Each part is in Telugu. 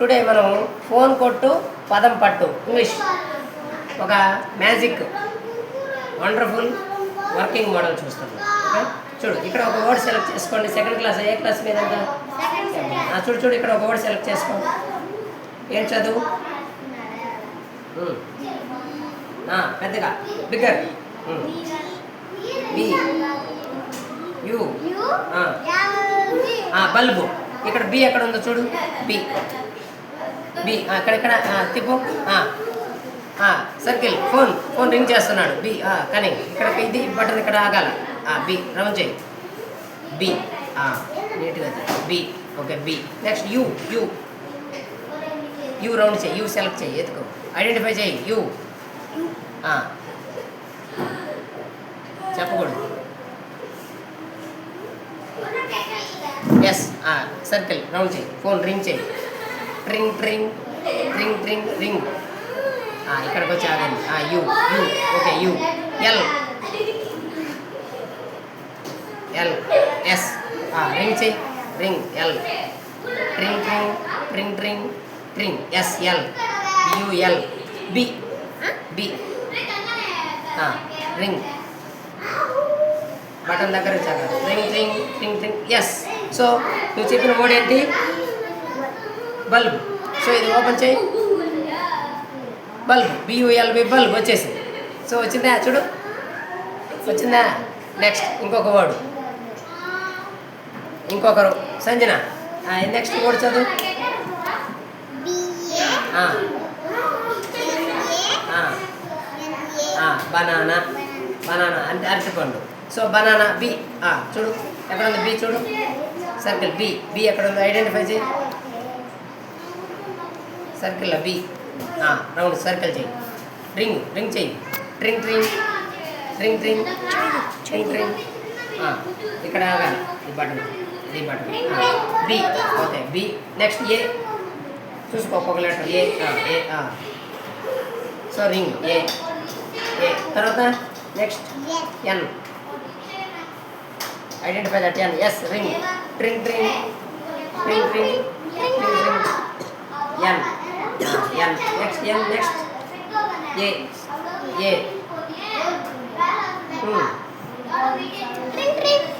టుడే మనం ఫోన్ కొట్టు పదం పట్టు. ఇంగ్లీష్ ఒక మ్యాజిక్ వండర్ఫుల్ వర్కింగ్ మోడల్ చూస్తున్నాం ఓకే చూడు ఇక్కడ ఒక వర్డ్ సెలెక్ట్ చేసుకోండి. సెకండ్ క్లాస్ ఏ క్లాస్ మీద చూడు చూడు ఇక్కడ ఒక వర్డ్ సెలెక్ట్ చేసుకో. ఏం చదువు. ఆ, పెద్దగా. Bigger B U bulb. ఇక్కడ బి ఎక్కడ ఉందో చూడు. బి బి అక్కడెక్కడ? తిప్పు. సర్కిల్. ఫోన్ ఫోన్ రింగ్ చేస్తున్నాడు. బి కానీ ఇక్కడ ఇది బటన్ ఇక్కడ ఆగాల. బి రౌండ్ చేయి. బి నీట్గా B okay B. Next U U. U round చేయి. యూ సెలెక్ట్ చేయి. ఎత్తుకో. ఐడెంటిఫై చేయి. యూ. చెప్పకూడదు. S circle. రౌండ్ చేయి. ఫోన్ రింగ్ చేయి. ట్రింగ్ ట్రింగ్ ట్రింగ్ ట్రింగ్ రింగ్ ఇక్కడికి వచ్చి ఆగండి U U okay U L L S ring చేయి రింగ్ ఎల్ ట్రింగ్ ట్రింగ్ ట్రింగ్ ట్రింగ్ ట్రింగ్ S L UL B B ring button దగ్గర వచ్చాక రింగ్ ట్రింగ్ ట్రింగ్ ట్రింగ్ ఎస్ సో నువ్వు చెప్పిన వర్డ్ ఏంటి? బల్బ్. సో ఇది ఓపెన్ చేయి. Bulb. B U L B bulb వచ్చేసింది. సో వచ్చిందా? చూడు. వచ్చిందా? నెక్స్ట్ ఇంకొక వర్డ్ ఇంకొకరు సంజన నెక్స్ట్ వర్డ్ చదువు? బనానా. బనానా అంటే అరటిపండు. సో బనానా బి చూడు. ఎక్కడ ఉంది బి చూడు. సర్కిల్ బి బి ఎక్కడ ఉంది ఐడెంటిఫై చేయి. సర్కిల్ బి రౌండ్ సర్కిల్ చేయి. రింగ్ రింగ్ చేయి. ట్రింగ్ ట్రింగ్. ట్రింగ్ ట్రింగ్. ట్రింగ్ ట్రింగ్. ఇక్కడ ఆగాలి. ఈ బటన్. ఈ button. B. Okay B. Next A. చూసుకో ఒక్కొక్క letter. A A so ring. A A. తర్వాత next N. Identify that N S ring ట్రింగ్ ట్రింగ్ ట్రింగ్ ట్రింగ్ ట్రింగ్ ట్రింగ్ N yeah, Next M. Next. A. A. Hmm.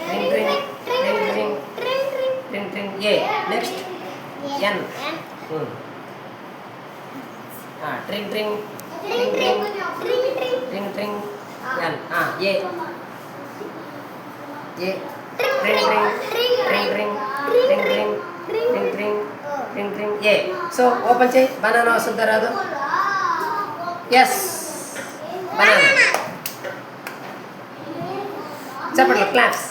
Ring ring. Ring ring. Ring ring. Ring ring. Ring ring. A. Next. N. Hmm. Ah, ring ring. Ring ring. Ring ring. Ring ring. N. Ah, A. A. Ring ring. Ring ring. Ring ring. Ring ring. Ring ring. A. So open చేయి. బనానా వస్తుందా రాదు ఎస్ బనానా చెప్పండి క్లాప్స్